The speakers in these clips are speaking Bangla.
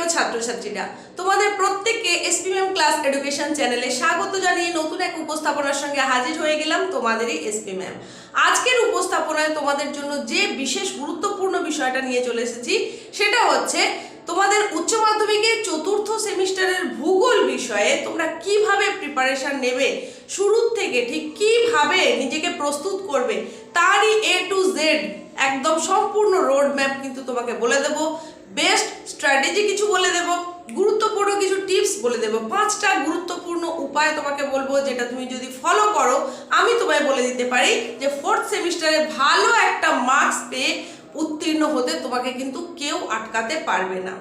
প্রিয় ছাত্রছাত্রীরা, তোমাদের প্রত্যেককে এসপিএম ক্লাস এডুকেশন চ্যানেলে স্বাগত জানিয়ে নতুন এক উপস্থাপনার সঙ্গে হাজির হয়ে গেলাম তোমাদেরই এসপি ম্যাম আজকের উপস্থাপনায় তোমাদের জন্য যে বিশেষ গুরুত্বপূর্ণ বিষয়টা নিয়ে চলে এসেছি, সেটা হচ্ছে তোমাদের উচ্চ মাধ্যমিকের চতুর্থ সেমিস্টারের ভূগোল বিষয়ে তোমরা কীভাবে প্রিপারেশন নেবে, শুরুর থেকে ঠিক কীভাবে নিজেকে প্রস্তুত করবে, তারই এ টু জেড একদম সম্পূর্ণ রোড ম্যাপ কিন্তু তোমাকে বলে দেব। বেস্ট স্ট্র্যাটেজি কিছু বলে দেব, গুরুত্বপূর্ণ কিছু টিপস বলে দেব। পাঁচটা গুরুত্বপূর্ণ উপায় তোমাকে বলব যেটা তুমি যদি ফলো করো, আমি তোমায় বলে দিতে পারি যে ফোর্থ সেমিস্টারে ভালো একটা মার্কস পেয়ে উত্তীর্ণ হতে তোমাকে কিন্তু কেউ আটকাতে পারবে না।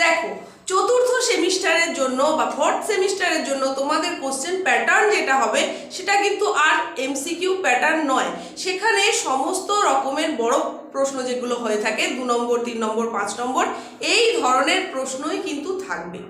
দেখো চতুর্থ সেমিস্টারের জন্য বা ফোর্থ সেমিস্টারের জন্য তোমাদের কোশ্চেন প্যাটার্ন যেটা হবে, সেটা কিন্তু আর এমসিকিউ প্যাটার্ন নয়। সেখানে সমস্ত রকমের বড় প্রশ্ন যেগুলো হয়ে থাকে, দু নম্বর, তিন নম্বর, পাঁচ নম্বর, এই ধরনের প্রশ্নই কিন্তু থাকবে।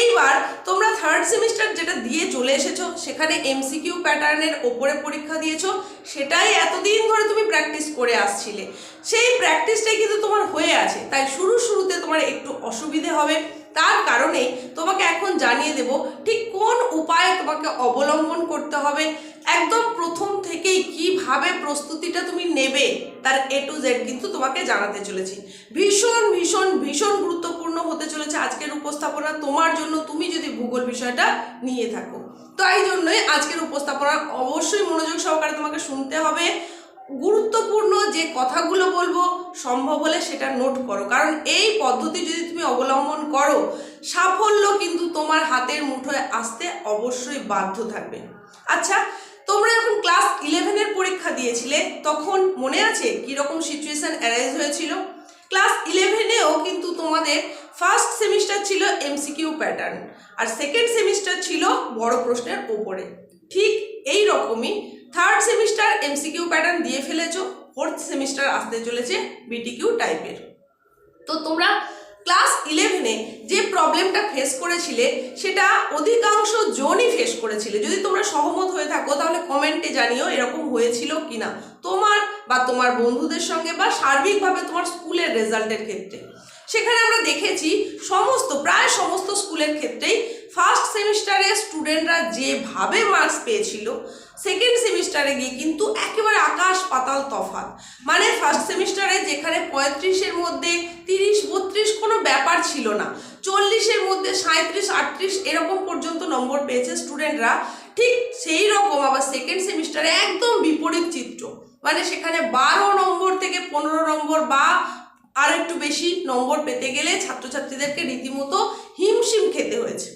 এইবার তোমরা থার্ড সেমিস্টার যেটা দিয়ে চলে এসেছ, সেখানে এমসিকিউ প্যাটার্নের ওপরে পরীক্ষা দিয়েছ, সেটাই এতদিন ধরে তুমি প্র্যাকটিস করে আসছিলে। সেই প্র্যাকটিসটাই কিন্তু তোমার হয়ে আছে। তাই শুরু শুরুতে তোমার একটু অসুবিধে হবে। তার কারণে তোমাকে এখন জানিয়ে দেব ঠিক কোন উপায়ে তোমাকে অবলম্বন করতে হবে, একদম প্রথম থেকেই কীভাবে প্রস্তুতিটা তুমি নেবে তার এ টু জেড কিন্তু তোমাকে জানাতে চলেছি। ভীষণ ভীষণ ভীষণ গুরুত্বপূর্ণ হতে চলেছে আজকের উপস্থাপনা তোমার জন্য তুমি যদি ভূগোল বিষয়টা নিয়ে থাকো। তো এই জন্যই আজকের উপস্থাপনা অবশ্যই মনোযোগ সহকারে তোমাকে শুনতে হবে। গুরুত্বপূর্ণ যে কথাগুলো বলব সম্ভব হলে সেটা নোট করো। কারণ এই পদ্ধতি যদি তুমি অবলম্বন করো, সাফল্য কিন্তু তোমার হাতের মুঠোয় আসতে অবশ্যই বাধ্য থাকবে। আচ্ছা তোমরা যখন ক্লাস ইলেভেনের পরীক্ষা দিয়েছিলে, তখন মনে আছে কীরকম সিচুয়েশন অ্যারাইজ হয়েছিল? ক্লাস ইলেভেনেও কিন্তু তোমাদের ফার্স্ট সেমিস্টার ছিল এমসিকিউ প্যাটার্ন আর সেকেন্ড সেমিস্টার ছিল বড় প্রশ্নের ওপরে ঠিক এই রকমই থার্ড সেমিস্টার এমসিকিউ প্যাটার্ন দিয়ে ফেলেছো ফোর্থ সেমিস্টার আসতে চলেছে বিটিকিউ টাইপের তো তোমরা ক্লাস ইলেভেনে যে প্রবলেমটা ফেস করেছিলে, সেটা অধিকাংশ জনই ফেস করেছিলে। যদি তোমরা সহমত হয়ে থাকো, তাহলে কমেন্টে জানিও এরকম হয়েছিল কিনা। তোমার বা তোমার বন্ধুদের সঙ্গে বা সার্বিকভাবে তোমার স্কুলের রেজাল্টের ক্ষেত্রে। সেখানে আমরা দেখেছি, সমস্ত, প্রায় সমস্ত স্কুলের ক্ষেত্রেই ফার্স্ট সেমিস্টারে স্টুডেন্টরা যেভাবে মার্কস পেয়েছিল সেকেন্ড সেমিস্টারে গিয়ে কিন্তু একেবারে আকাশ পাতাল তফাৎ। মানে ফার্স্ট সেমিস্টারে যেখানে পঁয়ত্রিশের মধ্যে তিরিশ, বত্রিশ কোনো ব্যাপার ছিল না, চল্লিশের মধ্যে সাঁত্রিশ আটত্রিশ এরকম পর্যন্ত নম্বর পেয়েছে স্টুডেন্টরা। ঠিক সেই রকম আবার সেকেন্ড সেমিস্টারে একদম বিপরীত চিত্র। মানে সেখানে বারো নম্বর থেকে পনেরো নম্বর বা আর একটু বেশি নম্বর পেতে গেলে ছাত্রছাত্রীদেরকে রীতিমতো হিমশিম খেতে হয়েছে।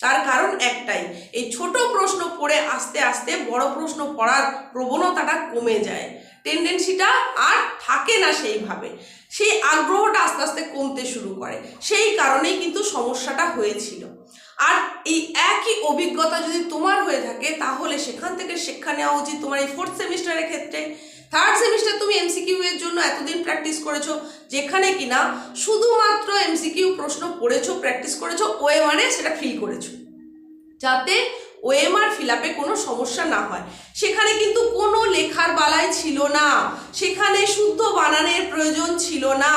তার কারণ একটাই, এই ছোট প্রশ্ন পড়ে আস্তে আস্তে বড় প্রশ্ন পড়ার প্রবণতাটা কমে যায়। টেন্ডেন্সিটা আর থাকে না সেইভাবে। সেই আগ্রহটা আস্তে আস্তে কমতে শুরু করে। সেই কারণেই কিন্তু সমস্যাটা হয়েছিল। আর এই একই অভিজ্ঞতা যদি তোমার হয়ে থাকে, তাহলে সেখান থেকে শিক্ষা নেওয়া উচিত তোমার এই ফোর্থ সেমিস্টারের ক্ষেত্রে। থার্ড সেমিস্টার তুমি এমসিকিউ এর জন্য এতদিন প্র্যাকটিস করেছ, যেখানে কিনা শুধুমাত্র এমসিকিউ প্রশ্ন পড়েছো প্র্যাকটিস করেছ ওএমআরে সেটা ফিল করেছ। যাতে ওএমআর ফিল আপে কোনো সমস্যা না হয়। সেখানে কিন্তু কোনো লেখার বালাই ছিল না। সেখানে শুদ্ধ বানানের প্রয়োজন ছিল না।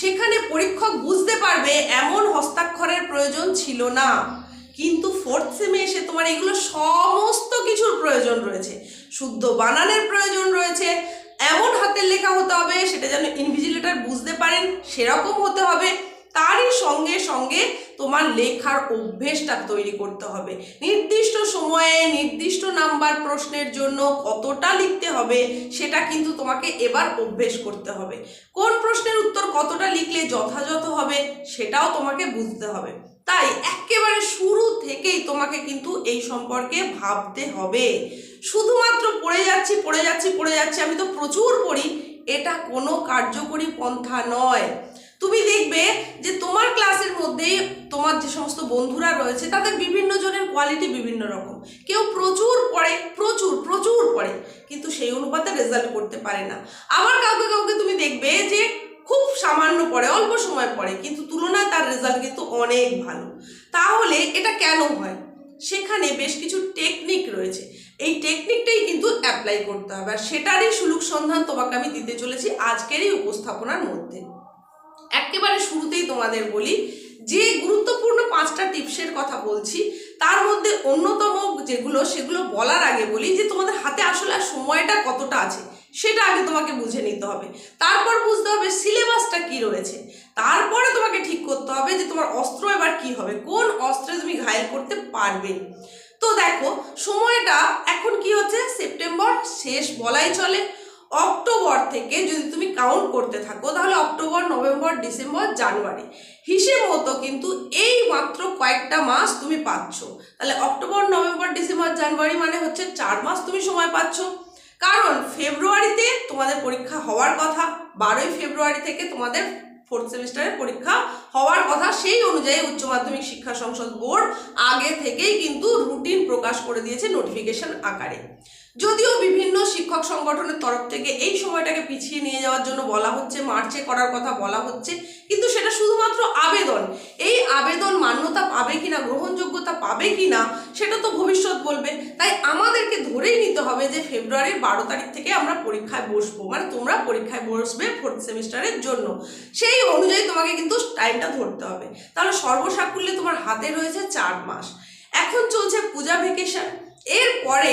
সেখানে পরীক্ষক বুঝতে পারবে এমন হস্তাক্ষরের প্রয়োজন ছিল না। কিন্তু ফোর্থ সেমে এসে তোমার এগুলো সমস্ত কিছুর প্রয়োজন রয়েছে। শুদ্ধ বানানের প্রয়োজন রয়েছে। এমন হাতের লেখা হতে হবে, সেটা যেন ইনভিজিলেটর বুঝতে পারেন, সেরকম হতে হবে। তারই সঙ্গে সঙ্গে তোমার লেখার অভ্যেসটা তৈরি করতে হবে। নির্দিষ্ট সময়ে নির্দিষ্ট নাম্বার প্রশ্নের জন্য কতটা লিখতে হবে, সেটা কিন্তু তোমাকে এবার অভ্যেস করতে হবে। কোন প্রশ্নের উত্তর কতটা লিখলে যথাযথ হবে, সেটাও তোমাকে বুঝতে হবে। তাই একেবারে শুরু থেকেই তোমাকে কিন্তু এই সম্পর্কে ভাবতে হবে। শুধুমাত্র পড়ে যাচ্ছি পড়ে যাচ্ছি পড়ে যাচ্ছি, আমি তো প্রচুর পড়ি। এটা কোনো কার্যকরী পন্থা নয়। তুমি দেখবে যে তোমার ক্লাসের মধ্যেই তোমার যে সমস্ত বন্ধুরা রয়েছে, তাদের বিভিন্ন জনের কোয়ালিটি বিভিন্ন রকম। কেউ প্রচুর পড়ে, প্রচুর প্রচুর পড়ে, কিন্তু সেই অনুপাতে রেজাল্ট করতে পারে না। আবার কাউকে কাউকে তুমি দেখবে যে খুব সামান্য পড়ে, অল্প সময় পড়ে, কিন্তু তুলনায় তার রেজাল্ট কিন্তু অনেক ভালো। তাহলে এটা কেন হয়? সেখানে বেশ কিছু টেকনিক রয়েছে। এই টেকনিকটাই কিন্তু অ্যাপ্লাই করতে হবে। আর সেটারই সুলুক সন্ধান তোমাকে আমি দিতে চলেছি আজকের এই উপস্থাপনার মধ্যে। একেবারে শুরুতেই তোমাদের বলি, যে গুরুত্বপূর্ণ পাঁচটা টিপসের কথা বলছি, তার মধ্যে অন্যতম যেগুলো, সেগুলো বলার আগে বলি যে তোমাদের হাতে আসলে সময়টা কতটা আছে, সেটা আগে তোমাকে বুঝে নিতে হবে। তারপর বুঝতে হবে সিলেবাসটা কি রয়েছে। তারপরে তোমাকে ঠিক করতে হবে যে তোমার অস্ত্র এবার কি হবে, কোন অস্ত্রে তুমি ঘায়েল করতে পারবে। তো দেখো, সময়টা এখন কি হচ্ছে? সেপ্টেম্বর শেষ বলাই চলে। অক্টোবর থেকে যদি তুমি কাউন্ট করতে থাকো, তাহলে অক্টোবর নভেম্বর ডিসেম্বর জানুয়ারি হিসেব মতো কিন্তু এই মাত্র কয়েকটা মাস তুমি পাচ্ছ। তাহলে অক্টোবর নভেম্বর ডিসেম্বর জানুয়ারি মানে হচ্ছে চার মাস তুমি সময় পাচ্ছ। কারণ ফেব্রুয়ারিতে তোমাদের পরীক্ষা হওয়ার কথা, বারোই ফেব্রুয়ারি থেকে তোমাদের ফোর্থ সেমিস্টারের পরীক্ষা হওয়ার কথা, সেই অনুযায়ী উচ্চ মাধ্যমিক শিক্ষা সংসদ বোর্ড আগে থেকেই কিন্তু রুটিন প্রকাশ করে দিয়েছে নোটিফিকেশন আকারে। যদিও বিভিন্ন শিক্ষক সংগঠনের তরফ থেকে এই সময়টাকে পিছিয়ে নিয়ে যাওয়ার জন্য বলা হচ্ছে মার্চে করার কথা বলা হচ্ছে, কিন্তু সেটা শুধুমাত্র আবেদন। এই আবেদন মান্যতা পাবে কিনা, গ্রহণযোগ্যতা পাবে কিনা, সেটা তো ভবিষ্যৎ বলবে। তাই আমাদেরকে ধরেই নিতে হবে যে ফেব্রুয়ারির বারো তারিখ থেকে আমরা পরীক্ষায় বসবো মানে তোমরা পরীক্ষায় বসবে ফোর্থ সেমিস্টারের জন্য। সেই অনুযায়ী তোমাকে কিন্তু টাইমটা ধরতে হবে। তাহলে সর্বসাকুল্যে তোমার হাতে রয়েছে চার মাস। এখন চলছে পূজা ভেকেশন এরপরে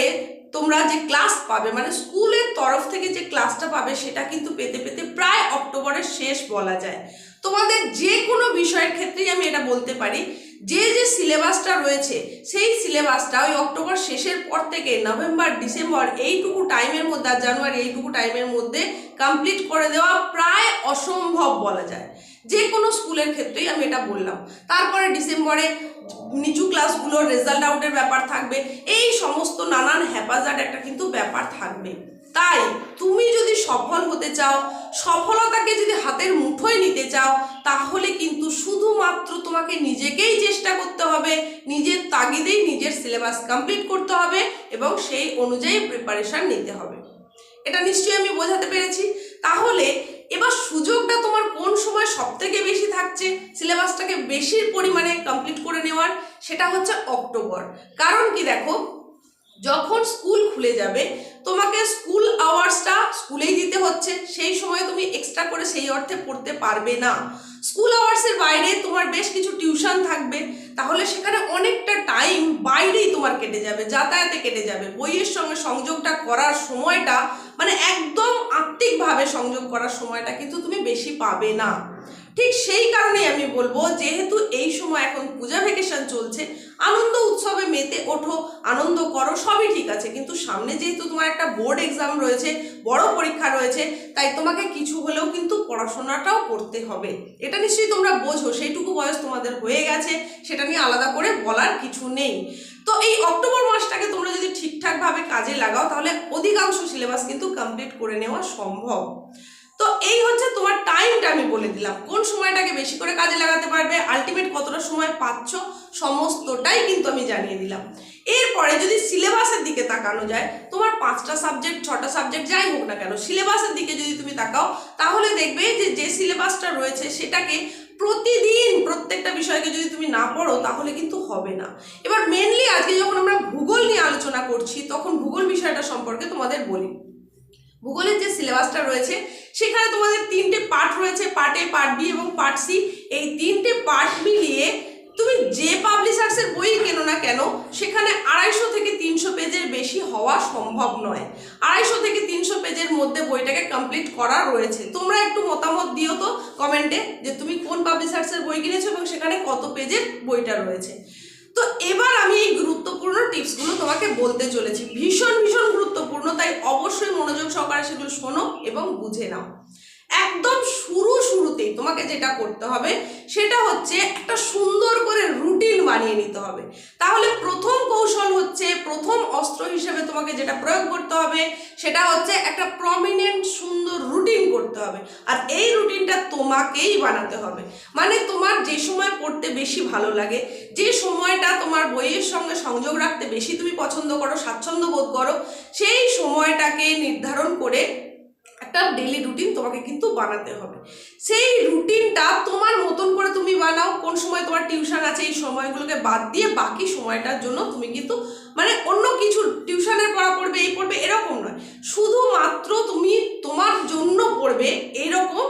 তোমরা যে ক্লাস পাবে মানে স্কুলের তরফ থেকে যে ক্লাসটা পাবে, সেটা কিন্তু পেতে পেতে প্রায় অক্টোবরের শেষ বলা যায়। তোমাদের যে কোনো বিষয়ের ক্ষেত্রেই আমি এটা বলতে পারি। যে যে সিলেবাসটা রয়েছে, সেই সিলেবাসটা ওই অক্টোবর শেষের পর থেকে নভেম্বর, ডিসেম্বর, এইটুকু টাইমের মধ্যে আর জানুয়ারি এইটুকু টাইমের মধ্যে কমপ্লিট করে দেওয়া প্রায় অসম্ভব বলা যায়। যে কোনো স্কুলের ক্ষেত্রেই আমি এটা বললাম। তারপরে ডিসেম্বরে নিচু ক্লাসগুলোর রেজাল্ট আউটের ব্যাপার থাকবে। এই সমস্ত নানান হ্যাপাজার্ড একটা কিন্তু ব্যাপার থাকবে। তাই তুমি যদি সফল হতে চাও, সফলতাকে যদি হাতের মুঠোয় নিতে চাও, তাহলে কিন্তু শুধুমাত্র তোমাকে নিজেকেই চেষ্টা করতে হবে, নিজের তাগিদেই নিজের সিলেবাস কমপ্লিট করতে হবে এবং সেই অনুযায়ী প্রিপারেশন নিতে হবে। এটা নিশ্চয়ই আমি বোঝাতে পেরেছি। তাহলে এবার সুযোগটা তোমার কোন সময় সব থেকে বেশি থাকছে? সিলেবাসটাকে বেশি পরিমাণে কমপ্লিট করে নেওয়ার, সেটা হচ্ছে অক্টোবর। কারণ কি দেখো যখন স্কুল খুলে যাবে, তোমাকে স্কুল আওয়ার্সটা স্কুলেই দিতে হচ্ছে, সেই সময় তুমি এক্সট্রা করে সেই অর্থে পড়তে পারবে না। স্কুল আওয়ার্সের বাইরে তোমার বেশ কিছু টিউশন থাকবে, তাহলে সেখানে অনেকটা টাইম বাইরেই তোমার কেটে যাবে, যাতায়াতে কেটে যাবে। বইয়ের সঙ্গে সংযোগটা করার সময়টা মানে একদম আত্মিকভাবে সংযোগ করার সময়টা কিন্তু তুমি বেশি পাবে না। ঠিক সেই কারণেই আমি বলব, যেহেতু এই সময় এখন পূজা ভেকেশন চলছে, আনন্দ উৎসবে মেতে ওঠো, আনন্দ করো, সবই ঠিক আছে। কিন্তু সামনে যেহেতু তোমার একটা বোর্ড এক্সাম রয়েছে, বড় পরীক্ষা রয়েছে, তাই তোমাকে কিছু হলেও কিন্তু পড়াশোনাটাও করতে হবে। এটা নিশ্চয়ই তোমরা বোঝো, সেইটুকু বয়স তোমাদের হয়ে গেছে, সেটা নিয়ে আলাদা করে বলার কিছু নেই। তো এই অক্টোবর মাসটাকে তোমরা যদি ঠিকঠাকভাবে কাজে লাগাও, তাহলে অধিকাংশ সিলেবাস কিন্তু কমপ্লিট করে নেওয়া সম্ভব। তো এই হচ্ছে তোমার টাইমটা আমি বলে দিলাম। কোন সময়টাকে বেশি করে কাজে লাগাতে পারবে আলটিমেট কতটা সময় পাচ্ছ, সমস্তটাই কিন্তু আমি জানিয়ে দিলাম। এরপরে যদি সিলেবাসের দিকে তাকানো যায়, তোমার পাঁচটা সাবজেক্ট ছটা সাবজেক্ট যাই হোক না কেন সিলেবাসের দিকে যদি তুমি তাকাও, তাহলে দেখবে যে যে সিলেবাসটা রয়েছে সেটাকে প্রতিদিন প্রত্যেকটা বিষয়কে যদি তুমি না পড়ো, তাহলে কিন্তু হবে না। এবার মেনলি আজকে যখন আমরা ভূগোল নিয়ে আলোচনা করছি, তখন ভূগোল বিষয়টা সম্পর্কে তোমাদের বলি। ভূগোলের যে সিলেবাসটা রয়েছে, সেখানে তোমাদের তিনটে পার্ট রয়েছে পার্ট এ পার্ট বি এবং পার্ট সি এই তিনটে পার্ট মিলিয়ে তুমি যে পাবলিশার্সের বই কেনো না কেন, সেখানে আড়াইশো থেকে তিনশো পেজের বেশি হওয়া সম্ভব নয়। আড়াইশো থেকে তিনশো পেজের মধ্যে বইটাকে কমপ্লিট করা রয়েছে। তোমরা একটু মতামত দিও তো কমেন্টে যে তুমি কোন পাবলিশার্সের বই কিনেছো এবং সেখানে কত পেজের বইটা রয়েছে। তো এবার আমি এই গুরুত্বপূর্ণ টিপসগুলো তোমাকে বলতে চলেছি। ভীষণ ভীষণ গুরুত্বপূর্ণ, তাই অবশ্যই মনোযোগ সহকারে সেগুলো শোনো এবং বুঝে নাও। একদম শুরু, শুরুতেই তোমাকে যেটা করতে হবে, সেটা হচ্ছে একটা সুন্দর বানিয়ে নিতে হবে। তাহলে প্রথম কৌশল হচ্ছে, প্রথম অস্ত্র হিসেবে তোমাকে যেটা প্রয়োগ করতে হবে, সেটা হচ্ছে একটা প্রমিনেন্ট সুন্দর রুটিন করতে হবে। আর এই রুটিনটা তোমাকেই বানাতে হবে। মানে তোমার যে সময় পড়তে বেশি ভালো লাগে, যে সময়টা তোমার বইয়ের সঙ্গে সংযোগ রাখতে বেশি তুমি পছন্দ করো, স্বাচ্ছন্দ্য বোধ করো, সেই সময়টাকে নির্ধারণ করে একটা ডেলি রুটিন তোমাকে কিন্তু বানাতে হবে। সেই রুটিনটা তোমার মতন করে তুমি বানাও, কোন সময় তোমার টিউশন আছে, এই সময়গুলোকে বাদ দিয়ে বাকি সময়টার জন্য তুমি কিন্তু মানে অন্য কিছু টিউশনের পড়া পড়বে, এই পড়বে, এরকম নয়। শুধুমাত্র তুমি তোমার জন্য পড়বে এইরকম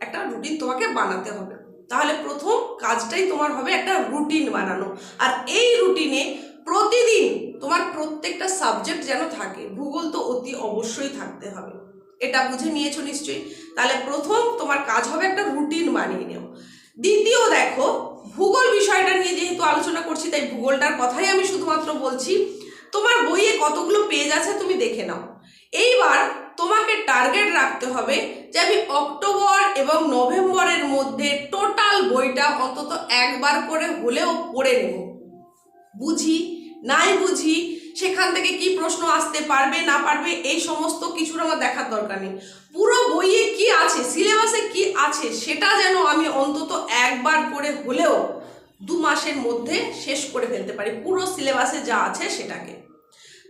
একটা রুটিন তোমাকে বানাতে হবে। তাহলে প্রথম কাজটাই তোমার হবে একটা রুটিন বানানো। আর এই রুটিনে প্রতিদিন তোমার প্রত্যেকটা সাবজেক্ট যেন থাকে, ভূগোল তো অতি অবশ্যই থাকতে হবে। এটা বুঝে নিয়েছো নিশ্চয়ই? তাহলে প্রথম তোমার কাজ হবে একটা রুটিন বানিয়ে নেও দ্বিতীয় দেখো, ভূগোল বিষয়টা নিয়ে যেহেতু আলোচনা করছি, তাই ভূগোলটার কথাই আমি শুধুমাত্র বলছি। তোমার বইয়ে কতগুলো পেজ আছে তুমি দেখে নাও। এইবার তোমাকে টার্গেট রাখতে হবে যে আমি অক্টোবর এবং নভেম্বরের মধ্যে টোটাল বইটা অন্তত একবার করে হলেও পড়ে নেব। বুঝি? নাই বুঝি সেখান থেকে কি প্রশ্ন আসতে পারবে, না পারবে, এই সমস্ত কিছুর আমার দেখার দরকার নেই। পুরো বইয়ে কি আছে, সিলেবাসে কি আছে, সেটা যেন আমি অন্তত একবার করে হলেও দু মাসের মধ্যে শেষ করে ফেলতে পারি, পুরো সিলেবাসে যা আছে সেটাকে।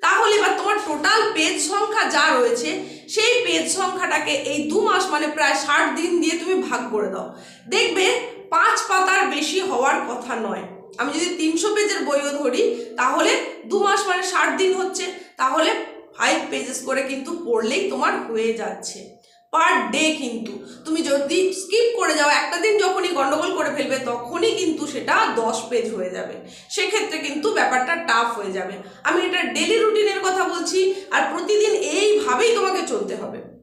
তাহলে এবার তোমার টোটাল পেজ সংখ্যা যা রয়েছে, সেই পেজ সংখ্যাটাকে এই দু মাস মানে প্রায় ষাট দিন দিয়ে তুমি ভাগ করে দাও। দেখবে পাঁচ পাতার বেশি হওয়ার কথা নয়। আমি যদি তিনশো পেজের বইও ধরি, তাহলে দু মাস মানে ষাট দিন হচ্ছে, তাহলে ফাইভ পেজেস করে কিন্তু পড়লেই তোমার হয়ে যাচ্ছে। পার ডে কিন্তু। তুমি যদি স্কিপ করে যাও, একটা দিন যখনই গন্ডগোল করে ফেলবে, তখনই কিন্তু সেটা দশ পেজ হয়ে যাবে। সেক্ষেত্রে কিন্তু ব্যাপারটা টাফ হয়ে যাবে। আমি এটা ডেলি রুটিনের কথা বলছি, আর প্রতিদিন এইভাবেই তোমাকে চলতে হবে।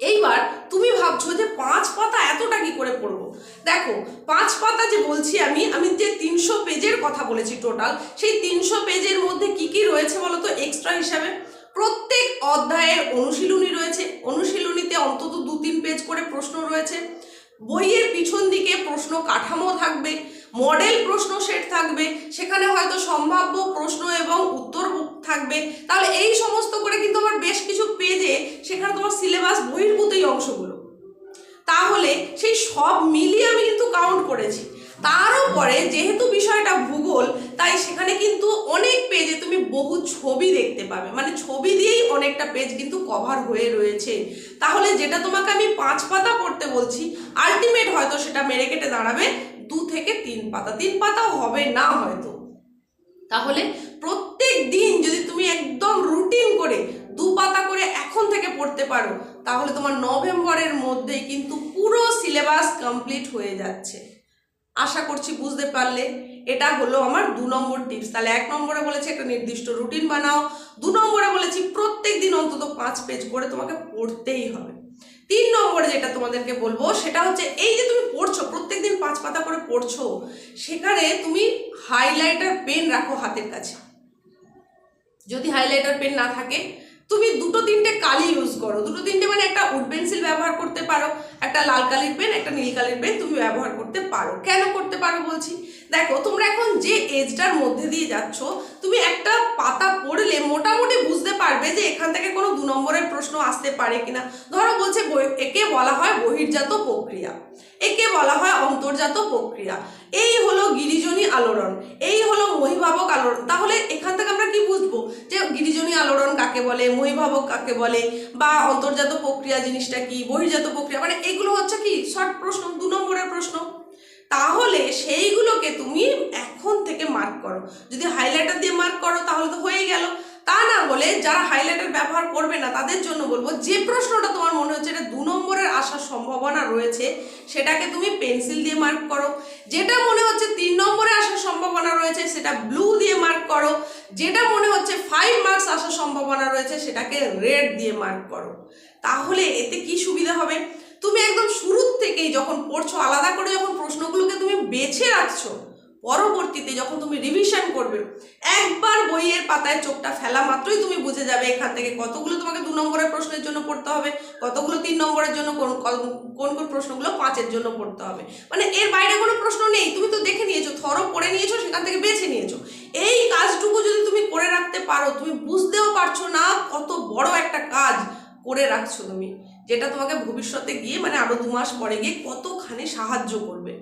এইবার তুমি ভাবছ যে পাঁচ পাতা এতটা কি করে পড়ব? দেখো, পাঁচ পাতা যে বলছি আমি আমি যে তিনশো পেজের কথা বলেছি টোটাল সেই তিনশো পেজের মধ্যে কি কি রয়েছে বলো তো এক্সট্রা হিসাবে? প্রত্যেক অধ্যায়ের অনুশীলনী রয়েছে। অনুশীলনীতে অন্তত দু তিন পেজ করে প্রশ্ন রয়েছে। বইয়ের পিছন দিকে প্রশ্ন কাঠামো থাকবে মডেল প্রশ্ন সেট থাকবে, সেখানে হয়তো সম্ভাব্য প্রশ্ন এবং উত্তর থাকবে। তাহলে এই সমস্ত করে কিন্তু আমার বেশ কিছু পেজে সেখানে তোমার সিলেবাস বহির্ভূতই অংশগুলো তাহলে সেই সব মিলিয়ে আমি কিন্তু কাউন্ট করেছি। তারও পরে যেহেতু বিষয়টা ভূগোল, তাই সেখানে কিন্তু অনেক পেজে তুমি বহু ছবি দেখতে পাবে। মানে ছবি দিয়েই অনেকটা পেজ কিন্তু কভার হয়ে রয়েছে। তাহলে যেটা তোমাকে আমি পাঁচ পাতা পড়তে বলছি আলটিমেট হয়তো সেটা মেরে কেটে দাঁড়াবে, দু থেকে তিন পাতা। তিন পাতাও হবে না হয়তো। তাহলে প্রত্যেক দিন যদি তুমি একদম রুটিন করে দু পাতা করে এখন থেকে পড়তে পারো, তাহলে তোমার নভেম্বরের মধ্যেই কিন্তু পুরো সিলেবাস কমপ্লিট হয়ে যাচ্ছে। আশা করছি বুঝতে পারলে, এটা হলো আমার দু নম্বর টিপস তাহলে এক নম্বরে বলেছি একটা নির্দিষ্ট রুটিন বানাও, দু নম্বরে বলেছি প্রত্যেক দিন অন্তত পাঁচ পেজ করে তোমাকে পড়তেই হবে। তিন নম্বরে যেটা তোমাদেরকে বলব, সেটা হচ্ছে এই যে তুমি পড়ছো, প্রত্যেক দিন পাঁচ পাতা করে পড়ছো, সেখানে তুমি হাইলাইটার পেন রাখো হাতের কাছে। যদি হাইলাইটার পেন না থাকে তুমি দুটো তিনটে কালি ইউজ করো। দুটো তিনটে মানে একটা উড পেন্সিল ব্যবহার করতে পারো, একটা লাল কালির পেন একটা নীল কালির পেন তুমি ব্যবহার করতে পারো। কেন করতে পারো বলছি? দেখো, তোমরা এখন যে এজটার মধ্যে দিয়ে যাচ্ছ, তুমি একটা পাতা পড়লে মোটামুটি বুঝতে পারবে যে এখান থেকে কোনো দু নম্বরের প্রশ্ন আসতে পারে কিনা। ধরো বলছে একে বলা হয় বহির্জাত প্রক্রিয়া, একে বলা হয় অন্তর্জাত প্রক্রিয়া। এই হলো গিরিজনী আলোড়ন, এই হলো মহিভাবক আলোড়ন। তাহলে এখান থেকে আমরা কি বুঝব? যে গিরিজনী আলোড়ন কাকে বলে, মহিভাবক কাকে বলে, বা অন্তর্জাত প্রক্রিয়া জিনিসটা কি, বহির্জাত প্রক্রিয়া মানে এগুলো হচ্ছে কি? শর্ট প্রশ্ন, দু নম্বরের প্রশ্ন। তাহলে সেইগুলোকে তুমি এখন থেকে মার্ক করো। যদি হাইলাইটার দিয়ে মার্ক করো তাহলে তো হয়ে গেল। তা না বলে যারা হাইলাইটার ব্যবহার করবে না, তাদের জন্য বলব যে প্রশ্নটা তোমার মনে হচ্ছে এটা দু নম্বরের আসার সম্ভাবনা রয়েছে, সেটাকে তুমি পেন্সিল দিয়ে মার্ক করো। যেটা মনে হচ্ছে তিন নম্বরে আসার সম্ভাবনা রয়েছে, সেটা ব্লু দিয়ে মার্ক করো। যেটা মনে হচ্ছে ফাইভ মার্কস আসার সম্ভাবনা রয়েছে, সেটাকে রেড দিয়ে মার্ক করো। তাহলে এতে কি সুবিধা হবে? তুমি একদম শুরুর থেকেই যখন পড়ছো, আলাদা করে যখন প্রশ্নগুলোকে তুমি বেছে রাখছো, পরবর্তীতে যখন তুমি রিভিশন করবে, একবার বইয়ের পাতায় চোখটা ফেলা মাত্রই তুমি বুঝে যাবে এখান থেকে কতগুলো তোমাকে দু নম্বরের প্রশ্নের জন্য পড়তে হবে, কতগুলো তিন নম্বরের জন্য কোন কোন- কোন প্রশ্নগুলো পাঁচের জন্য পড়তে হবে। মানে এর বাইরে কোনো প্রশ্ন নেই, তুমি তো দেখে নিয়েছো থরো পড়ে নিয়েছো, সেখান থেকে বেছে নিয়েছো। এই কাজটুকু যদি তুমি করে রাখতে পারো, তুমি বুঝতেও পারছ না কত বড় একটা কাজ করে রাখছো তুমি। যেটা তোমাকে ভবিষ্যতে গিয়ে মানে আরও দু মাস পরে গিয়ে কতখানি সাহায্য করবে।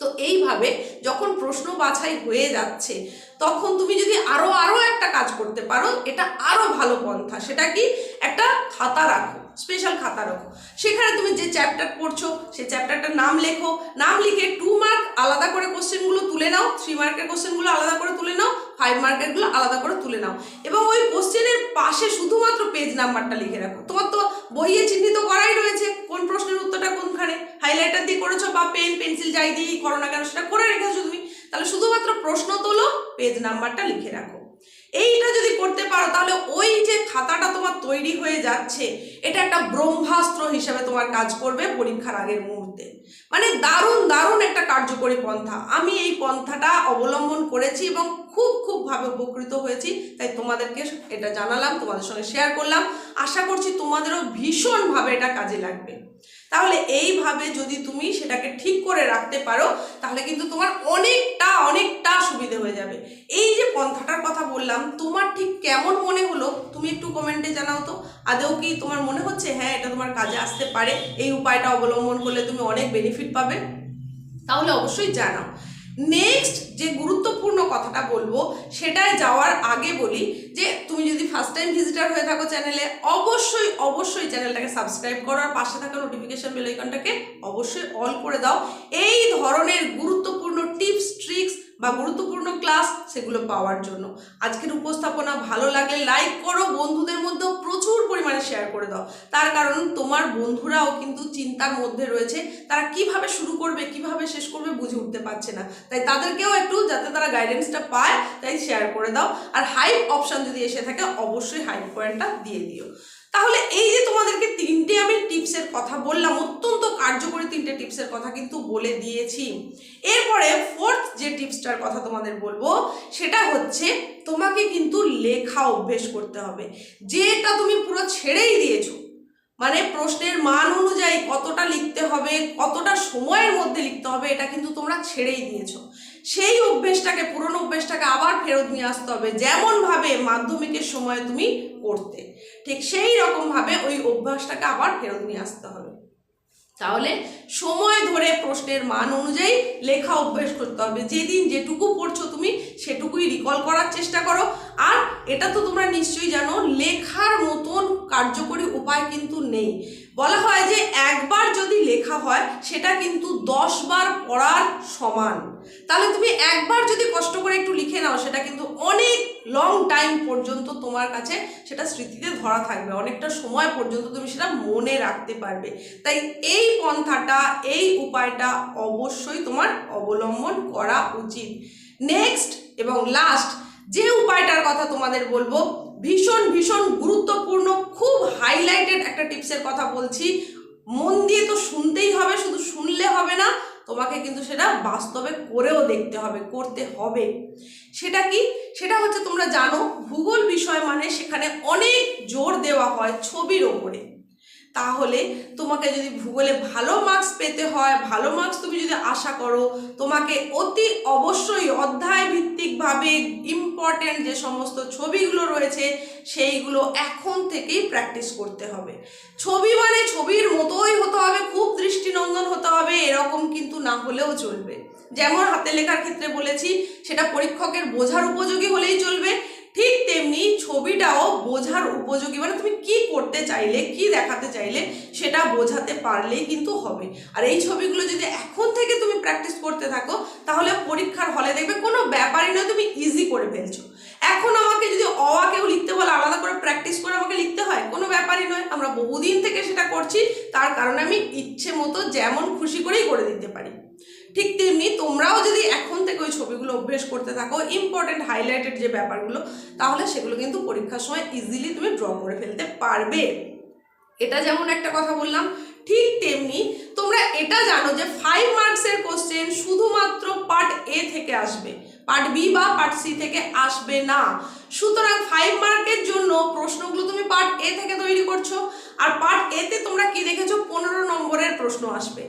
তো এইভাবে যখন প্রশ্ন বাছাই হয়ে যাচ্ছে, তখন তুমি যদি আরও আরও একটা কাজ করতে পারো, এটা আরও ভালো পন্থা। সেটা কি? একটা খাতা রাখো। স্পেশাল খাতা রাখো। সেখানে তুমি যে চ্যাপ্টার পড়ছো, সেই চ্যাপ্টারটার নাম লেখো। নাম লিখে টু মার্ক আলাদা করে কোশ্চেনগুলো তুলে নাও। থ্রি মার্কের কোশ্চেনগুলো আলাদা করে তুলে নাও। ফাইভ মার্কেরগুলো আলাদা করে তুলে নাও। এবং ওই কোশ্চেনের পাশে শুধুমাত্র পেজ নাম্বারটা লিখে রাখো। তোমার তো বইয়ে চিহ্নিত করাই রয়েছে কোন প্রশ্নের উত্তরটা কোনখানে। হাইলাইটার দিয়ে করেছ বা পেন পেন্সিল যাই দিয়ে করো না কেন সেটা করে রেখেছো তুমি। তাহলে শুধুমাত্র প্রশ্ন তোলো পেজ নাম্বারটা লিখে রাখো। এইটা যদি করতে পারো, তাহলে ওই যে খাতাটা তোমার তৈরি হয়ে যাচ্ছে এটা একটা ব্রহ্মাস্ত্র হিসেবে তোমার কাজ করবে পরীক্ষার আগের মুহূর্তে। মানে দারুণ দারুণ একটা কার্যকরী পন্থা। আমি এই পন্থাটা অবলম্বন করেছি এবং খুব খুব ভাবে উপকৃত হয়েছি, তাই তোমাদেরকে এটা জানালাম, তোমাদের সঙ্গে শেয়ার করলাম। আশা করছি তোমাদেরও ভীষণভাবে এটা কাজে লাগবে। তাহলে এইভাবে যদি তুমি সেটাকে ঠিক করে রাখতে পারো, তাহলে কিন্তু তোমার অনেকটা অনেকটা সুবিধে হয়ে যাবে। এই যে পন্থাটার কথা বললাম, তোমার ঠিক কেমন মনে হলো, তুমি একটু কমেন্টে জানাও তো। আদৌ কি তোমার মনে হচ্ছে হ্যাঁ এটা তোমার কাজে আসতে পারে। এই উপায়টা অবলম্বন করলে তুমি অনেক বেনিফিট পাবে। তাহলে অবশ্যই জানাও। নেক্সট যে গুরুত্বপূর্ণ কথাটা বলব, সেটায় যাওয়ার আগে বলি যে, তুমি যদি ফার্স্ট টাইম ভিজিটার হয়ে থাকো চ্যানেলে অবশ্যই অবশ্যই চ্যানেলটাকে সাবস্ক্রাইব করো আর পাশে থাকা নোটিফিকেশন বেল আইকনটাকে অবশ্যই অল করে দাও। এই ধরনের গুরুত্বপূর্ণ টিপস ট্রিক্স বা গুরুত্বপূর্ণ ক্লাস সেগুলো পাওয়ার জন্য। আজকের উপস্থাপনা ভালো লাগলে লাইক করো, বন্ধুদের মধ্যেও প্রচুর পরিমাণে শেয়ার করে দাও। তার কারণ তোমার বন্ধুরাও কিন্তু চিন্তার মধ্যে রয়েছে, তারা কীভাবে শুরু করবে, কীভাবে শেষ করবে বুঝে উঠতে পারছে না। তাই তাদেরকেও একটু যাতে তারা গাইডেন্সটা পায়, তাই শেয়ার করে দাও। আর হাইপ অপশন যদি এসে থাকে, অবশ্যই হাইপ পয়েন্টটা দিয়ে দিও। তাহলে এই যে তোমাদেরকে তিনটে আমি টিপসের কথা বললাম, অত্যন্ত কার্যকরী তিনটে টিপসের কথা কিন্তু বলে দিয়েছি। এরপরে ফোর্থ যে টিপসটার কথা তোমাদের বলব, সেটা হচ্ছে তোমাকে কিন্তু লেখা অভ্যেস করতে হবে। যেটা তুমি পুরো ছেড়েই দিয়েছ মানে প্রশ্নের মান অনুযায়ী কতটা লিখতে হবে, কতটা সময়ের মধ্যে লিখতে হবে, এটা কিন্তু তোমরা ছেড়েই দিয়েছ। সেই অভ্যেসটাকে, পুরনো অভ্যেসটাকে আবার ফেরত নিয়ে আসতে হবে যেমনভাবে মাধ্যমিকের সময় তুমি করতে। ঠিক সেই রকমভাবে ওই অভ্যাসটাকে আবার ফেরত নিয়ে আসতে হবে। তাহলে সময় ধরে প্রশ্নের মান অনুযায়ী লেখা অভ্যেস করতে হবে। যেদিন যেটুকু পড়ছো তুমি সেটুকুই রিকল করার চেষ্টা করো। আর এটা তো তোমরা নিশ্চয়ই জানো, লেখার মতন কার্যকরী উপায় কিন্তু নেই। বলা হয় যে একবার যদি হয়, সেটা কিন্তু দশ বার পড়ার সমান। তাহলে তুমি একবার যদি কষ্ট করে একটু লিখে নাও, সেটা কিন্তু অনেক লং টাইম পর্যন্ত তোমার কাছে সেটা স্মৃতিতে ধরা থাকবে। অনেকটা সময় পর্যন্ত তুমি সেটা মনে রাখতে পারবে। তাই এই পন্থাটা, এই উপায়টা অবশ্যই তোমার অবলম্বন করা উচিত। নেক্সট এবং লাস্ট যে উপায়টার কথা তোমাদের বলব, ভীষণ ভীষণ গুরুত্বপূর্ণ, খুব হাইলাইটেড একটা টিপসের কথা বলছি। মন দিয়ে তো শুনতেই হবে, শুধু শুনলে হবে না, তোমাকে কিন্তু সেটা বাস্তবে করেও দেখতে হবে, করতে হবে। সেটা কি? সেটা হচ্ছে তোমরা জানো, ভূগোল বিষয় মানে সেখানে অনেক জোর দেওয়া হয় ছবির ওপরে। তাহলে তোমাকে যদি ভূগোলে ভালো মার্কস পেতে হয়, ভালো মার্কস তুমি যদি আশা করো, তোমাকে অতি অবশ্যই অধ্যায় ভিত্তিকভাবে ইম্পর্টেন্ট যে সমস্ত ছবিগুলো রয়েছে, সেইগুলো এখন থেকেই প্র্যাকটিস করতে হবে। ছবি মানে ছবির মতোই হতে হবে, খুব দৃষ্টিনন্দন হতে হবে, এরকম কিন্তু না হলেও চলবে। যেমন হাতে লেখার ক্ষেত্রে বলেছি, সেটা পরীক্ষকের বোঝার উপযোগী হলেই চলবে ঠিক তেমনি ছবিটাও বোঝার উপযোগী। মানে তুমি কি করতে চাইলে, কি দেখাতে চাইলে সেটা বোঝাতে পারলেই কিন্তু হবে। আর এই ছবিগুলো যদি এখন থেকে তুমি প্র্যাকটিস করতে থাকো, তাহলে পরীক্ষার হলে দেখবে কোনো ব্যাপারই নয়, তুমি ইজি করে ফেলছো। এখন আমাকে যদি অওয়া কেউ লিখতে বলে, আলাদা করে প্র্যাকটিস করে আমাকে লিখতে হয়, কোনো ব্যাপারই নয়। আমরা বহুদিন থেকে সেটা করছি, তার কারণে আমি ইচ্ছে মতো যেমন খুশি করেই করে দিতে পারি। ঠিক তেমনি তোমরাও যদি এখন থেকে ওই ছবিগুলো অভ্যেস করতে থাকো ইম্পর্টেন্ট হাইলাইটেড যে ব্যাপারগুলো, তাহলে সেগুলো কিন্তু পরীক্ষার সময় ইজিলি তুমি ড্র করে ফেলতে পারবে। এটা যেমন একটা কথা বললাম, ঠিক তেমনি তোমরা এটা জানো যে ফাইভ মার্কসের কোশ্চেন শুধুমাত্র পার্ট এ থেকে আসবে পার্ট বি বা পার্ট সি থেকে আসবে না। সুতরাং ফাইভ মার্কের জন্য প্রশ্নগুলো তুমি পার্ট এ থেকে তৈরি করছ, আর পার্ট এতে তোমরা কি দেখেছ? পনেরো নম্বরের প্রশ্ন আসবে।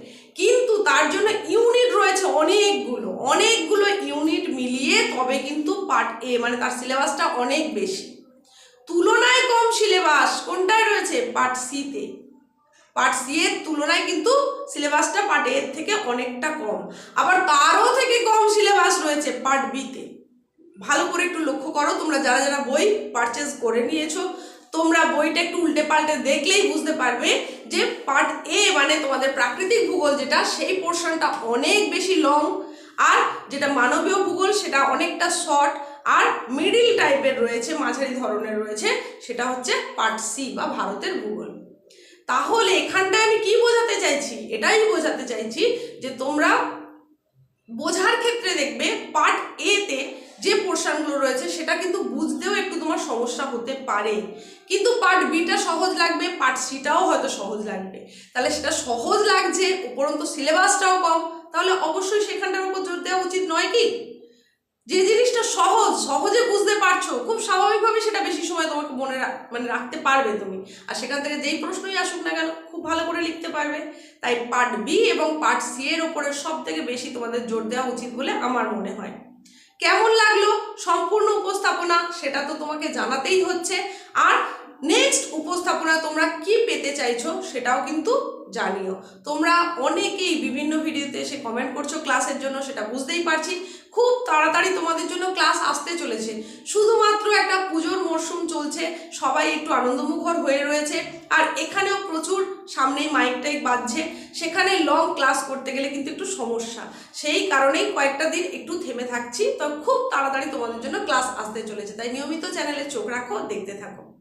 তার জন্য ইউনিট রয়েছে অনেকগুলো অনেকগুলো ইউনিট মিলিয়ে তবে কিন্তু পার্ট এ মানে তার সিলেবাসটা অনেক বেশি। তুলনায় কম সিলেবাস কোনটায় রয়েছে? পার্ট সিতে পার্ট সি এর তুলনায় কিন্তু সিলেবাসটা পার্ট এর থেকে অনেকটা কম। আবার তারও থেকে কম সিলেবাস রয়েছে পার্ট বিতে ভালো করে একটু লক্ষ্য করো, তোমরা যারা যারা বই পারচেজ করে নিয়েছো তোমরা বইটা একটু উল্টে পাল্টে দেখলেই বুঝতে পারবে যে পার্ট এ মানে তোমাদের প্রাকৃতিক ভূগোল যেটা, সেই পোর্শনটা অনেক বেশি লং আর যেটা মানবীয় ভূগোল সেটা অনেকটা শর্ট আর মিডিল টাইপের রয়েছে, মাঝারি ধরনের রয়েছে, সেটা হচ্ছে পার্ট সি বা ভারতের ভূগোল। তাহলে এখানটায় আমি কি বোঝাতে চাইছি? এটাই বোঝাতে চাইছি যে তোমরা বোঝার ক্ষেত্রে দেখবে পার্ট এতে যে পোর্শনগুলো রয়েছে, সেটা কিন্তু বুঝতেও একটু তোমার সমস্যা হতে পারে। কিন্তু পার্ট বিটা সহজ লাগবে পার্ট সিটাও হয়তো সহজ লাগবে। তাহলে সেটা সহজ লাগছে, উপরন্তু সিলেবাসটাও কম, তাহলে অবশ্যই সেখানটার উপর জোর দেওয়া উচিত নয় কি? যে জিনিসটা সহজ, সহজে বুঝতে পারছ, খুব স্বাভাবিকভাবে সেটা বেশি সময় তোমাকে মনে মানে রাখতে পারবে তুমি। আর সেখান থেকে যেই প্রশ্নই আসুক না কেন, খুব ভালো করে লিখতে পারবে। তাই পার্ট বি এবং পার্ট সি এর ওপরে সব থেকে বেশি তোমাদের জোর দেওয়া উচিত বলে আমার মনে হয়। কেমন লাগল সম্পূর্ণ উপস্থাপনা সেটা তো তোমাকে জানাতেই হচ্ছে। আর নেক্সট উপস্থাপনা তোমরা কি পেতে চাইছো সেটাও কিন্তু জানিও। তোমরা অনেকেই বিভিন্ন ভিডিওতে এসে কমেন্ট করছ ক্লাসের জন্য, সেটা বুঝতেই পারছি। খুব তাড়াতাড়ি তোমাদের জন্য ক্লাস আসতে চলেছে। শুধুমাত্র একটা পুজোর মরশুম চলছে, সবাই একটু আনন্দমুখর হয়ে রয়েছে, আর এখানেও প্রচুর সামনেই মাইক টাইক বাজছে। সেখানে লং ক্লাস করতে গেলে কিন্তু একটু সমস্যা। সেই কারণেই কয়েকটা দিন একটু থেমে থাকছি। তো খুব তাড়াতাড়ি তোমাদের জন্য ক্লাস আসতে চলেছে। তাই নিয়মিত চ্যানেলে চোখ রাখো, দেখতে থাকো।